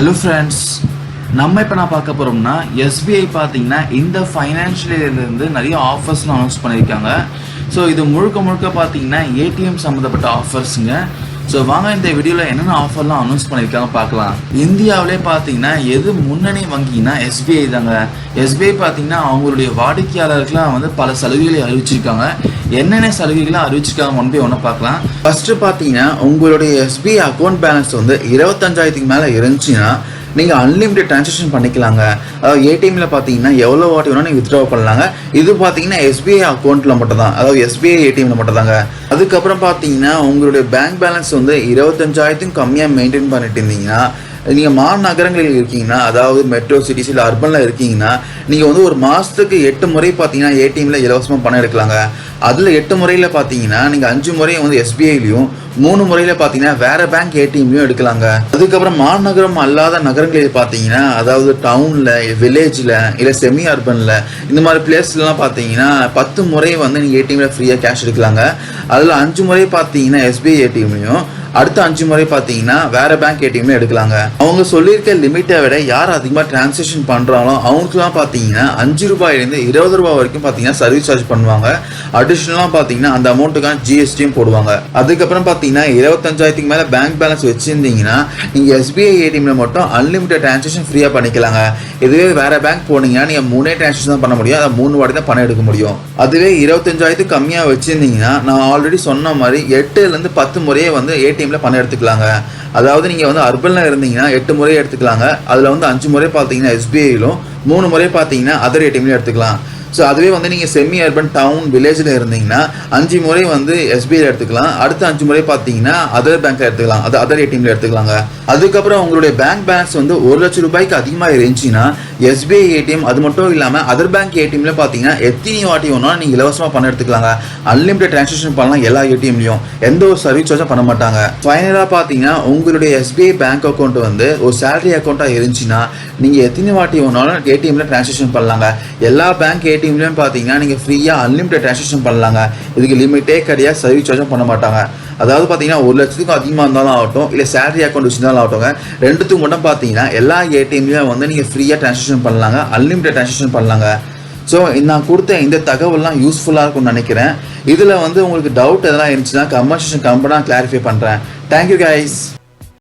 Hello friends நம்ம இப்போ நான் பார்க்க போகிறோம்னா எஸ்பிஐ பார்த்தீங்கன்னா இந்த ஃபைனான்ஷியல் இயர்லேருந்து நிறைய ஆஃபர்ஸ்லாம் அனௌன்ஸ் பண்ணியிருக்காங்க. ஸோ இது முழுக்க முழுக்க பார்த்தீங்கன்னா ஏடிஎம் சம்மந்தப்பட்ட ஆஃபர்ஸுங்க ஸோ வாங்க இந்த வீடியோவில் என்னென்ன ஆஃபர்லாம் அனௌன்ஸ் பண்ணியிருக்காங்க பார்க்கலாம். இந்தியாவிலே பார்த்தீங்கன்னா எது முன்னணி வங்கினா எஸ்பிஐ தாங்க. எஸ்பிஐ பார்த்தீங்கன்னா அவங்களுடைய வாடிக்கையாளருக்குலாம் வந்து பல சலுகைகளை அறிவிச்சிருக்காங்க. என்னென்ன சலுகைகளை அறிவிச்சிருக்காங்க ஒன் பை ஒன்று பார்க்கலாம். ஃபர்ஸ்ட்டு பார்த்தீங்கன்னா உங்களுடைய எஸ்பிஐ அக்கௌண்ட் பேலன்ஸ் வந்து இருபத்தஞ்சாயிரத்துக்கு மேலே இருந்துச்சுன்னா நீங்கள் அன்லிமிட்டட் ட்ரான்சாக்ஷன் பண்ணிக்கலாங்க. அதாவது ஏடிஎம்ல பார்த்தீங்கன்னா எவ்வளோ வாட்டி வேணால் நீங்கள் வித்ட்ரா பண்ணலாங்க. இது பார்த்தீங்கன்னா எஸ்பிஐ அக்கௌண்ட்டில் மட்டும் தான் அதாவது எஸ்பிஐ ஏடிஎம்ல மட்டும் தாங்க அதுக்கப்புறம் பார்த்தீங்கன்னா உங்களுடைய பேங்க் பேலன்ஸ் வந்து இருபத்தஞ்சாயிரத்துக்கும் கம்மியாக மெயின்டைன் பண்ணிட்டு இருந்தீங்கன்னா நீங்கள் மாநகரங்களில் இருக்கீங்கன்னா அதாவது மெட்ரோ சிட்டிஸ் இல்லை அர்பனில் இருக்கீங்கன்னா நீங்கள் வந்து ஒரு மாதத்துக்கு எட்டு முறை பார்த்தீங்கன்னா ஏடிஎம்ல இலவசமாக பணம் எடுக்கலாங்க. அதில் எட்டு முறையில் பார்த்தீங்கன்னா நீங்கள் அஞ்சு முறை வந்து எஸ்பிஐலையும் மூணு முறையில் பார்த்தீங்கன்னா வேறு பேங்க் ஏடிஎம்லையும் எடுக்கலாங்க. அதுக்கப்புறம் மாநகரம் அல்லாத நகரங்களில் பார்த்தீங்கன்னா அதாவது டவுனில் வில்லேஜில் இல்லை செமி அர்பனில் இந்த மாதிரி பிளேஸ்லாம் பார்த்தீங்கன்னா பத்து முறை வந்து நீங்கள் ஏடிஎம்ல ஃப்ரீயாக கேஷ் எடுக்கலாங்க. அதில் அஞ்சு முறை பார்த்தீங்கன்னா எஸ்பிஐ ஏடிஎம்லையும் அடுத்த அஞ்சு முறை பார்த்தீங்கன்னா வேற பேங்க் ஏடிஎம்ல எடுக்கலாங்க. அவங்க சொல்லியிருக்க லிமிட்டை விட யார் அதிகமாக டிரான்சாக்ஷன் பண்ணுறாங்களோ அவங்களுக்குலாம் பார்த்தீங்கன்னா அஞ்சு ரூபாயிலேருந்து இருபது ரூபாய் வரைக்கும் பார்த்தீங்கன்னா சர்வீஸ் சார்ஜ் பண்ணுவாங்க. அடிஷ்னலாக பார்த்தீங்கன்னா அந்த அமௌண்ட்டுக்கான ஜிஎஸ்டியும் போடுவாங்க. அதுக்கப்புறம் பார்த்தீங்கன்னா இருபத்தஞ்சாயிரத்துக்கு மேலே பேங்க் பேலன்ஸ் வச்சுருந்தீங்கன்னா நீங்கள் எஸ்பிஐ ஏடிஎம்ல மட்டும் அன்லிமிட்டட் டிரான்சாக்ஷன் ஃப்ரீயாக பண்ணிக்கலாங்க. இதுவே வேற பேங்க் போனீங்கன்னா நீங்கள் மூணே டிரான்சாக்ஷன் தான் பண்ண முடியும். அதை மூணு வாட்டி தான் பணம் எடுக்க முடியும். அதுவே இருபத்தஞ்சாயிரத்துக்கு கம்மியாக வச்சுருந்தீங்கன்னா நான் ஆல்ரெடி சொன்ன மாதிரி எட்டுலேருந்து பத்து முறையே வந்து ஏடிஎம்ல பணம் எடுத்துக்கலாங்க. அதாவது நீங்கள் வந்து அர்பனில் இருந்தீங்கன்னா எட்டு முறை எடுத்துக்கலாங்க. அதில் வந்து அஞ்சு முறை பார்த்தீங்கன்னா எஸ்பிஐயிலும் மூணு முறை பார்த்தீங்கன்னா அதர் ஏடிஎம்லையும் எடுத்துக்கலாம். ஸோ அதுவே வந்து நீங்கள் செமி அர்பன் டவுன் வில்லேஜில் இருந்தீங்கன்னா அஞ்சு முறை வந்து எஸ்பிஐ எடுத்துக்கலாம். அடுத்த அஞ்சு முறை பார்த்தீங்கன்னா அதர் பேங்க்கில் எடுத்துக்கலாம். அது அதர் ஏடிஎம்ல எடுத்துக்கலாங்க. அதுக்கப்புறம் உங்களுடைய பேங்க் பேலன்ஸ் வந்து ஒரு லட்சம் ரூபாய்க்கு அதிகமாக இருந்துச்சுன்னா எஸ்பிஐ ஏடிஎம் அது மட்டும் இல்லாமல் அதர் பேங்க் ஏடிஎம்ல பார்த்தீங்கன்னா எத்தனை வாட்டி வேணாலும் நீங்கள் இலவசமாக பணம் எடுத்துக்கலாங்க. அன்லிமிடெட் டிரான்சாக்ஷன் பண்ணலாம் எல்லா ஏடிஎம்லையும் எந்த ஒரு சர்வீஸ் சார்ஜும் பண்ண மாட்டாங்க. ஃபைனலாக பார்த்தீங்கன்னா உங்களுடைய எஸ்பிஐ பேங்க் அக்கௌண்ட் வந்து ஒரு சேலரி அக்கௌண்ட்டாக இருந்துச்சுன்னா நீங்கள் எத்தனை வாட்டி ஒன்றாலும் ஏடிஎம்ல டிரான்சாக்ஷன் பண்ணலாங்க. எல்லா பேங்க் ஏடிஎம்லையும் பார்த்தீங்கன்னா நீங்கள் ஃப்ரீயாக அன்லிமிட்டட் டிரான்சாக்ஷன் பண்ணலாங்க. இதுக்கு லிமிட்டே கிடையாது சர்வீஸ் சார்ஜும் பண்ண மாட்டாங்க. அதாவது பார்த்தீங்கன்னா ஒரு லட்சத்துக்கும் அதிகமாக இருந்தாலும் ஆகட்டும் இல்லை சேலரி அக்கௌண்ட் வச்சுருந்தாலும் ஆகட்டும் ரெண்டுத்துக்கும் மட்டும் பார்த்தீங்கன்னா எல்லா ஏடிஎம்லேயும் வந்து நீங்கள் ஃப்ரீயாக ட்ரான்ஸாக்ஷன் பண்ணலாங்க. அன்லிமிட்டட் டிரான்சாக்ஷன் பண்ணலாங்க. ஸோ நான் கொடுத்த இந்த தகவல்லாம் யூஸ்ஃபுல்லாக இருக்கும்னு நினைக்கிறேன். இதில் வந்து உங்களுக்கு டவுட் எதனா இருந்துச்சுன்னா கமர்ஷியல் கம்பெனாக கிளாரிஃபை பண்ணுறேன் தேங்க்யூ கைஸ்